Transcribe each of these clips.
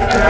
Yeah.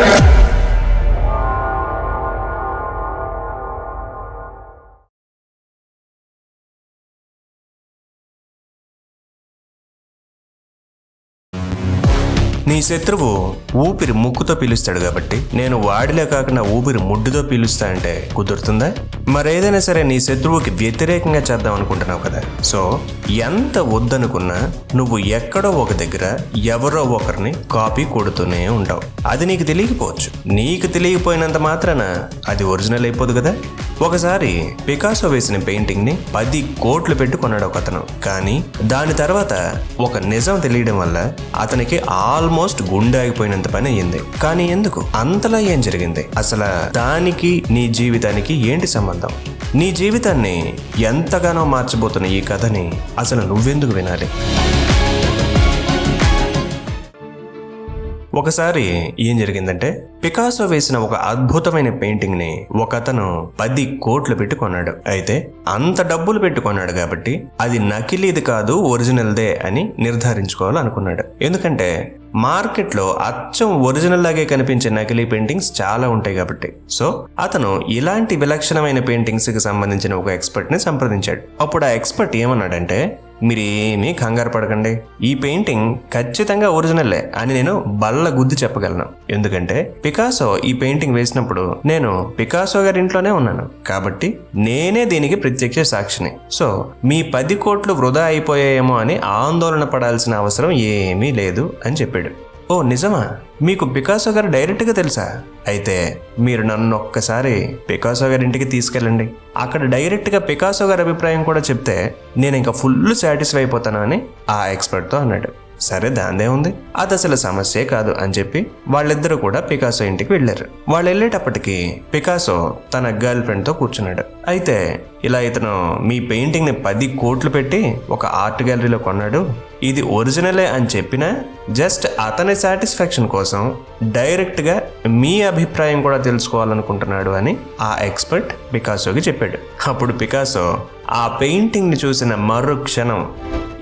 నీ శత్రువు ఊపిరి ముక్కుతో పీలుస్తాడు కాబట్టి నేను వాడిలే కాకుండా ఊపిరి ముడ్డుతో పీలుస్తా అంటే కుదురుతుందా? మరేదైనా సరే నీ శత్రువుకి వ్యతిరేకంగా చేద్దాం అనుకుంటున్నావు కదా. సో ఎంత వద్దనుకున్నా నువ్వు ఎక్కడో ఒక దగ్గర ఎవరో ఒకరిని కాపీ కొడుతూనే ఉంటావు. అది నీకు తెలియకపోవచ్చు. నీకు తెలియకపోయినంత మాత్రాన అది ఒరిజినల్ అయిపోదు కదా. ఒకసారి పికాసో వేసిన పెయింటింగ్ని పది కోట్లు పెట్టి కొన్నాడు ఒక అతను కానీ దాని తర్వాత ఒక నిజం తెలియడం వల్ల అతనికి ఆల్మోస్ట్ గుండె ఆగిపోయినంత పని అయ్యింది. కానీ ఎందుకు? అంతలా ఏం జరిగింది? అసలు దానికి నీ జీవితానికి ఏంటి సంబంధం? నీ జీవితాన్ని ఎంతగానో మార్చబోతున్న ఈ కథని అసలు నువ్వెందుకు వినాలి? ఒకసారి ఏం జరిగిందంటే పికాసో వేసిన ఒక అద్భుతమైన పెయింటింగ్ని ఒక అతను పది కోట్లు పెట్టి కొన్నాడు అయితే అంత డబ్బులు పెట్టి కొన్నాడు కాబట్టి అది నకిలీది కాదు ఒరిజినల్దే అని నిర్ధారించుకోవాలనుకున్నాడు. ఎందుకంటే మార్కెట్లో అచ్చం ఒరిజినల్ లాగే కనిపించే నకిలీ పెయింటింగ్స్ చాలా ఉంటాయి కాబట్టి. సో అతను ఇలాంటి విలక్షణమైన పెయింటింగ్స్కి సంబంధించిన ఒక ఎక్స్పర్ట్ని సంప్రదించాడు. అప్పుడు ఆ ఎక్స్పర్ట్ ఏమన్నాడంటే మీరు ఏమీ కంగారు పడకండి. ఈ పెయింటింగ్ ఖచ్చితంగా ఒరిజినల్లే అని నేను బల్ల గుద్ది చెప్పగలను. ఎందుకంటే పికాసో ఈ పెయింటింగ్ వేసినప్పుడు నేను పికాసో గారి ఇంట్లోనే ఉన్నాను. కాబట్టి నేనే దీనికి ప్రత్యక్ష సాక్షిని. సో మీ పది కోట్లు వృధా అయిపోయాయేమో అని ఆందోళన పడాల్సిన అవసరం ఏమీ లేదు అని చెప్పాడు. ఓ నిజమా? మీకు పికాసో గారు డైరెక్ట్గా తెలుసా? అయితే మీరు నన్ను ఒక్కసారి పికాసో గారి ఇంటికి తీసుకెళ్ళండి. అక్కడ డైరెక్ట్గా పికాసో గారి అభిప్రాయం కూడా చెప్తే నేను ఇంకా ఫుల్ సాటిస్ఫై అయిపోతాను అని ఆ ఎక్స్పర్ట్తో అన్నాడు. సరే దాందే ఉంది. అది అసలు సమస్యే కాదు అని చెప్పి వాళ్ళిద్దరూ కూడా పికాసో ఇంటికి వెళ్ళారు. వాళ్ళు వెళ్ళేటప్పటికి పికాసో తన గర్ల్ ఫ్రెండ్తో కూర్చున్నాడు. అయితే ఇలా ఇతను మీ పెయింటింగ్ని పది కోట్లు పెట్టి ఒక ఆర్ట్ గ్యాలరీలో కొన్నాడు. ఇది ఒరిజినలే అని చెప్పినా జస్ట్ అతని సాటిస్ఫాక్షన్ కోసం డైరెక్ట్గా మీ అభిప్రాయం కూడా తెలుసుకోవాలనుకుంటున్నాడు అని ఆ ఎక్స్పర్ట్ పికాసోకి చెప్పాడు. అప్పుడు పికాసో ఆ పెయింటింగ్ని చూసిన మరో క్షణం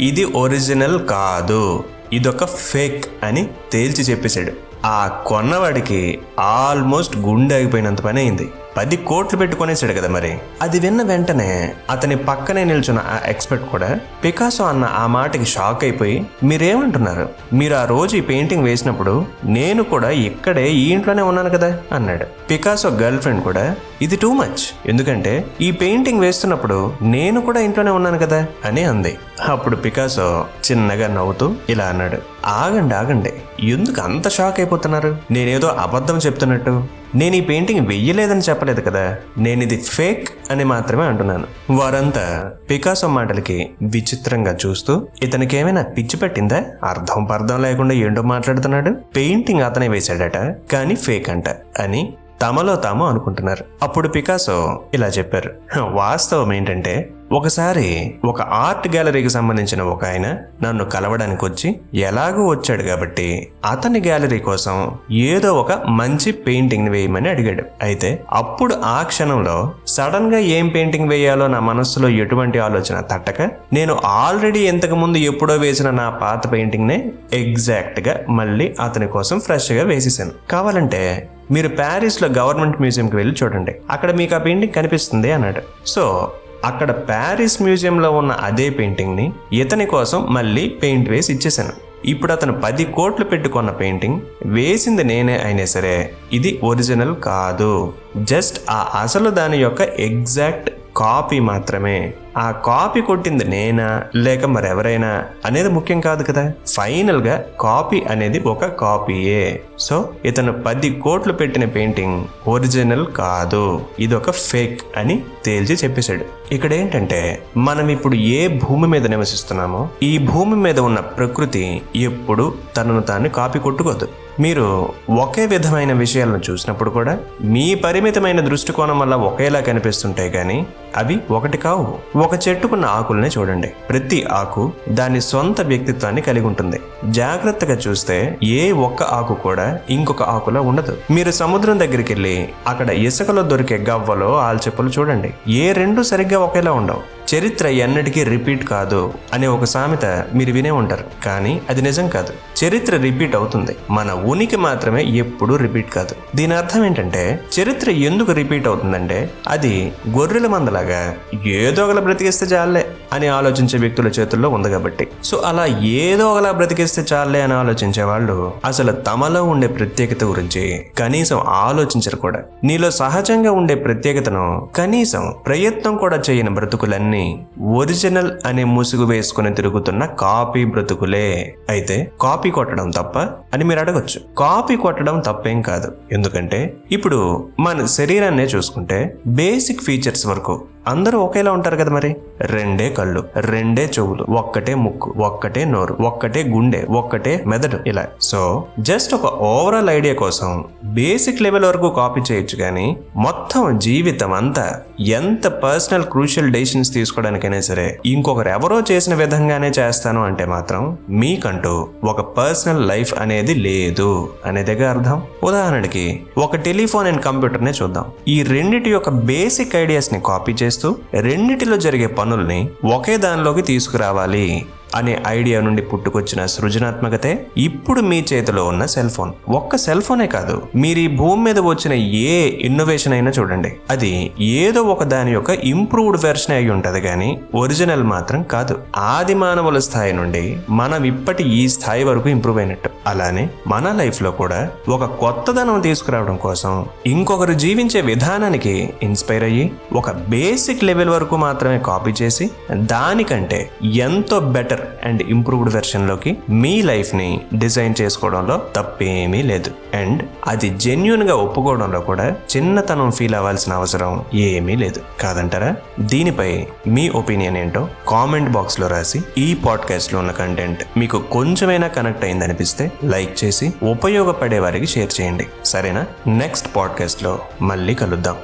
ఇది ఒరిజినల్ కాదు ఇదొక ఫేక్ అని తేల్చి చెప్పేశాడు. ఆ కొన్నవాడికి ఆల్మోస్ట్ గుండె ఆగిపోయినంత పని అయింది. పది కోట్లు పెట్టుకునేసాడు కదా మరి. అది విన్న వెంటనే అతని పక్కనే నిల్చున్న ఆ ఎక్స్పర్ట్ కూడా పికాసో అన్న ఆ మాటకి షాక్ అయిపోయి మీరేమంటున్నారు? మీరు ఆ రోజు ఈ పెయింటింగ్ వేసినప్పుడు నేను కూడా ఇక్కడే ఈ ఇంట్లోనే ఉన్నాను కదా? అన్నాడు. పికాసో గర్ల్ ఫ్రెండ్ కూడా ఇది టూ మచ్ ఎందుకంటే ఈ పెయింటింగ్ వేస్తున్నప్పుడు నేను కూడా ఇంట్లోనే ఉన్నాను కదా అని అంది. అప్పుడు పికాసో చిన్నగా నవ్వుతూ ఇలా అన్నాడు. ఆగండి ఆగండి. ఎందుకు అంత షాక్ అయిపోతున్నారు? నేనేదో అబద్ధం చెప్తున్నట్టు. నేను ఈ పెయింటింగ్ వెయ్యలేదని చెప్పలేదు కదా. నేను ఇది ఫేక్ అని మాత్రమే అంటున్నాను. వారంతా పికాసో మాటలకి విచిత్రంగా చూస్తూ ఇతనికి ఏమైనా పిచ్చి పెట్టిందా? అర్థం పర్థం లేకుండా ఏంటో మాట్లాడుతున్నాడు? పెయింటింగ్ అతనే వేశాడట కానీ ఫేక్ అంట అని తమలో తాము అనుకుంటున్నారు. అప్పుడు పికాసో ఇలా చెప్పారు. వాస్తవం ఏంటంటే ఒకసారి ఒక ఆర్ట్ గ్యాలరీకి సంబంధించిన ఒక ఆయన నన్ను కలవడానికి వచ్చి ఎలాగో వచ్చాడు కాబట్టి అతని గ్యాలరీ కోసం ఏదో ఒక మంచి పెయింటింగ్ వేయమని అడిగాడు. అయితే అప్పుడు ఆ క్షణంలో సడన్గా ఏం పెయింటింగ్ వేయాలో నా మనస్సులో ఎటువంటి ఆలోచన తట్టక నేను ఆల్రెడీ ఇంతకు ముందు ఎప్పుడో వేసిన నా పాత పెయింటింగ్ నే ఎగ్జాక్ట్గా మళ్ళీ అతని కోసం ఫ్రెష్గా వేసేసాను. కావాలంటే మీరు ప్యారిస్లో గవర్నమెంట్ మ్యూజియంకి వెళ్ళి చూడండి. అక్కడ మీకు ఆ పెయింటింగ్ కనిపిస్తుంది అన్నాడు. సో అక్కడ ప్యారిస్ మ్యూజియంలో ఉన్న అదే పెయింటింగ్ని ఇతని కోసం మళ్ళీ పెయింట్ వేసి ఇచ్చేసాను ఇప్పుడు అతను పది కోట్లు పెట్టుకున్న పెయింటింగ్ వేసింది నేనే అయినా సరే ఇది ఒరిజినల్ కాదు. జస్ట్ ఆ అసలు దాని యొక్క ఎగ్జాక్ట్ కాపీ మాత్రమే. ఆ కాపీ కొట్టింది నేనా? లేక మరెవరైనా? అనేది ముఖ్యం కాదు కదా. ఫైనల్గా కాపీ అనేది ఒక కాపీయే. సో ఇతను పది కోట్లు పెట్టిన పెయింటింగ్ ఒరిజినల్ కాదు. ఇది ఒక ఫేక్ అని తేల్చి చెప్పేశాడు. ఇక్కడ ఏంటంటే మనం ఇప్పుడు ఏ భూమి మీద నివసిస్తున్నామో ఈ భూమి మీద ఉన్న ప్రకృతి ఎప్పుడు తనను తాను కాపీ కొట్టుకోదు. మీరు ఒకే విధమైన విషయాలను చూసినప్పుడు కూడా మీ పరిమితమైన దృష్టికోణం వల్ల ఒకేలా కనిపిస్తుంటాయి కానీ అవి ఒకటి కావు. ఒక చెట్టుకున్న ఆకుల్ని చూడండి. ప్రతి ఆకు దాని సొంత వ్యక్తిత్వాన్ని కలిగి ఉంటుంది. జాగ్రత్తగా చూస్తే ఏ ఒక్క ఆకు కూడా ఇంకొక ఆకులో ఉండదు. మీరు సముద్రం దగ్గరికి వెళ్ళి అక్కడ ఇసుకలో దొరికే గవ్వలో ఆల్చెప్పలు చూడండి. ఏ రెండు సరిగ్గా ఒకేలా ఉండవు. చరిత్ర ఎన్నటికీ రిపీట్ కాదు అనే ఒక సామెత మీరు వినే ఉంటారు కానీ అది నిజం కాదు. చరిత్ర రిపీట్ అవుతుంది. మన ఉనికి మాత్రమే ఎప్పుడూ రిపీట్ కాదు. దీని అర్థం ఏంటంటే చరిత్ర ఎందుకు రిపీట్ అవుతుందంటే అది గొర్రెల మందలాగా ఏదో ఒకలా బ్రతికిస్తే చాలే. అని ఆలోచించే వ్యక్తుల చేతుల్లో ఉంది కాబట్టి. సో అలా ఏదో ఒకలా బ్రతికిస్తే చాలే అని ఆలోచించే వాళ్ళు అసలు తమలో ఉండే ప్రత్యేకత గురించి కనీసం ఆలోచించరు కూడా. నీలో సహజంగా ఉండే ప్రత్యేకతను కనీసం ప్రయత్నం కూడా చేయని బ్రతుకులన్నీ ఒరిజినల్ అనే ముసుగు వేసుకుని తిరుగుతున్న కాపీ బ్రతుకులే. అయితే కాపీ కొట్టడం తప్ప అని మీరు అడగచ్చు. కాపీ కొట్టడం తప్పేం కాదు. ఎందుకంటే ఇప్పుడు మన శరీరాన్నే చూసుకుంటే బేసిక్ ఫీచర్స్ వరకు అందరూ ఒకేలా ఉంటారు కదా మరి? రెండే కళ్ళు రెండే చెవులు ఒక్కటే ముక్కు ఒక్కటే నోరు ఒక్కటే గుండె ఒక్కటే మెదడు ఇలా. సో జస్ట్ ఒక ఓవరాల్ ఐడియా కోసం బేసిక్ లెవెల్ వరకు కాపీ చేయొచ్చు కానీ మొత్తం జీవితం అంతా ఎంత పర్సనల్ క్రూషియల్ డెసిషన్స్ తీసుకోవడానికైనా సరే ఇంకొకరు ఎవరో చేసిన విధంగానే చేస్తాను అంటే మాత్రం మీకంటూ ఒక పర్సనల్ లైఫ్ అనేది లేదు అనేదిగా అర్థం. ఉదాహరణకి ఒక టెలిఫోన్ అండ్ కంప్యూటర్నే చూద్దాం. ఈ రెండిటి యొక్క బేసిక్ ఐడియాస్ని కాపీ కాపీ చేస్తూ రెండిటిలో జరిగే పనుల్ని ఒకే దానిలోకి తీసుకురావాలి. అనే ఐడియా నుండి పుట్టుకొచ్చిన సృజనాత్మకతే ఇప్పుడు మీ చేతిలో ఉన్న సెల్ ఫోన్. ఒక్క సెల్ ఫోనే కాదు మీరు ఈ భూమి మీద వచ్చిన ఏ ఇన్నోవేషన్ అయినా చూడండి. అది ఏదో ఒక దాని యొక్క ఇంప్రూవ్డ్ వెర్షన్ అయి ఉంటుంది కానీ ఒరిజినల్ మాత్రం కాదు. ఆది మానవుల స్థాయి నుండి మనం ఇప్పటి ఈ స్థాయి వరకు ఇంప్రూవ్ అయినట్టు. అలానే మన లైఫ్లో కూడా ఒక కొత్తదనం తీసుకురావడం కోసం ఇంకొకరు జీవించే విధానానికి ఇన్స్పైర్ అయ్యి ఒక బేసిక్ లెవెల్ వరకు మాత్రమే కాపీ చేసి దానికంటే ఎంతో బెటర్ అండ్ ఇంప్రూవ్డ్ వెర్షన్లోకి మీ లైఫ్ని డిజైన్ చేసుకోవడంలో తప్పేమీ లేదు. అండ్ అది జెన్యున్గా ఒప్పుకోవడంలో కూడా చిన్నతనం ఫీల్ అవ్వాల్సిన అవసరం ఏమీ లేదు. కాదంటారా? దీనిపై మీ ఒపీనియన్ ఏంటో కామెంట్ బాక్స్లో రాసి ఈ పాడ్కాస్ట్లో ఉన్న కంటెంట్ మీకు కొంచెమైనా కనెక్ట్ అయిందనిపిస్తే లైక్ చేసి ఉపయోగపడే వారికి షేర్ చేయండి. సరేనా? నెక్స్ట్ పాడ్కాస్ట్లో మళ్ళీ కలుద్దాం.